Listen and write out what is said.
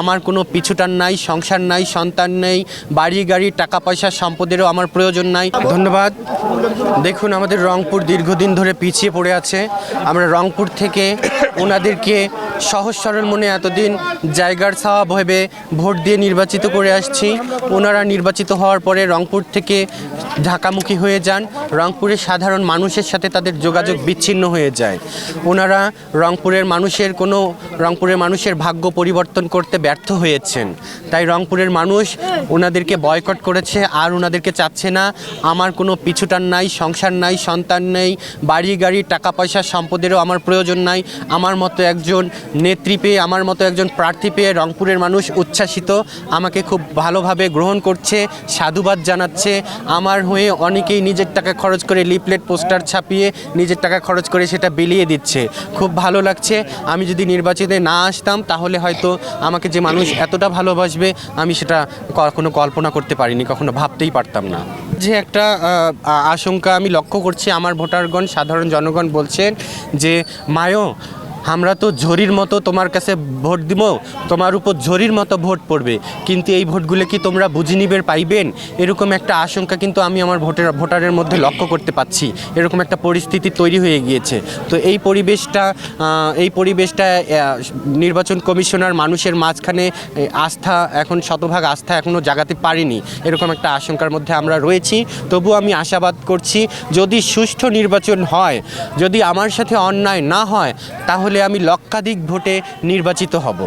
আমার কোনো পিছুটান নাই, সংসার নাই, সন্তান নেই, বাড়ি, গাড়ি, টাকা পয়সা, সম্পদেরও আমার প্রয়োজন নাই। ধন্যবাদ। দেখুন, আমাদের রংপুর দীর্ঘদিন ধরে পিছিয়ে পড়ে আছে। আমরা রংপুর থেকে ওনাদেরকে সহজ সরল মনে এতদিন জায়গার ছাওয়া ভেবে ভোট দিয়ে নির্বাচিত করে আসছি। ওনারা নির্বাচিত হওয়ার পরে রংপুর থেকে ঢাকামুখী হয়ে যান। রংপুরের সাধারণ মানুষের সাথে তাদের যোগাযোগ বিচ্ছিন্ন হয়ে যায়। ওনারা রংপুরের মানুষের কোনো রংপুরের মানুষের ভাগ্য পরিবর্তন করতে ব্যর্থ হয়েছেন। তাই রংপুরের মানুষ ওনাদেরকে বয়কট করেছে, আর ওনাদেরকে চাচ্ছে না। আমার কোনো পিছুটান নাই, সংসার নাই, সন্তান নেই, বাড়ি, গাড়ি টাকা পয়সা সম্পদেরও আমার প্রয়োজন নাই। আমার মতো একজন নেত্রী পেয়ে, আমার মতো একজন প্রার্থী পেয়ে রংপুরের মানুষ উচ্ছ্বাসিত, আমাকে খুব ভালোভাবে গ্রহণ করছে, সাধুবাদ জানাচ্ছে। আমার হয়ে অনেকেই নিজের টাকা খরচ করে লিফলেট, পোস্টার ছাপিয়ে নিজের টাকা খরচ করে সেটা বিলিয়ে দিচ্ছে। খুব ভালো লাগছে। আমি যদি নির্বাচিতে না আসতাম, তাহলে হয়তো আমাকে যে মানুষ এতটা ভালোবাসবে, আমি সেটা কখনো কল্পনা করতে পারিনি, কখনো ভাবতেই পারতাম না। যে একটা আশঙ্কা আমি লক্ষ্য করছি, আমার ভোটারগণ, সাধারণ জনগণ বলছেন যে, মায়ো আমরা তো ঝড়ির মতো তোমার কাছে ভোট দিব, তোমার উপর ঝড়ির মতো ভোট পড়বে। কিন্তু এই ভোটগুলো কি তোমরা বুঝে নিবে, পাইবেন? এরকম একটা আশঙ্কা কিন্তু আমি আমার ভোটের, ভোটারের মধ্যে লক্ষ্য করতে পাচ্ছি। এরকম একটা পরিস্থিতি তৈরি হয়ে গিয়েছে। তো এই পরিবেশটা এই পরিবেশটা নির্বাচন কমিশনার মানুষের মাঝখানে আস্থা, এখন শতভাগ আস্থা এখনও জাগাতে পারিনি। এরকম একটা আশঙ্কার মধ্যে আমরা রয়েছি। তবু আমি আশাবাদ করছি, যদি সুষ্ঠু নির্বাচন হয়, যদি আমার সাথে অন্যায় না হয়, তাহলে আমি লক্ষাধিক ভোটে নির্বাচিত হব।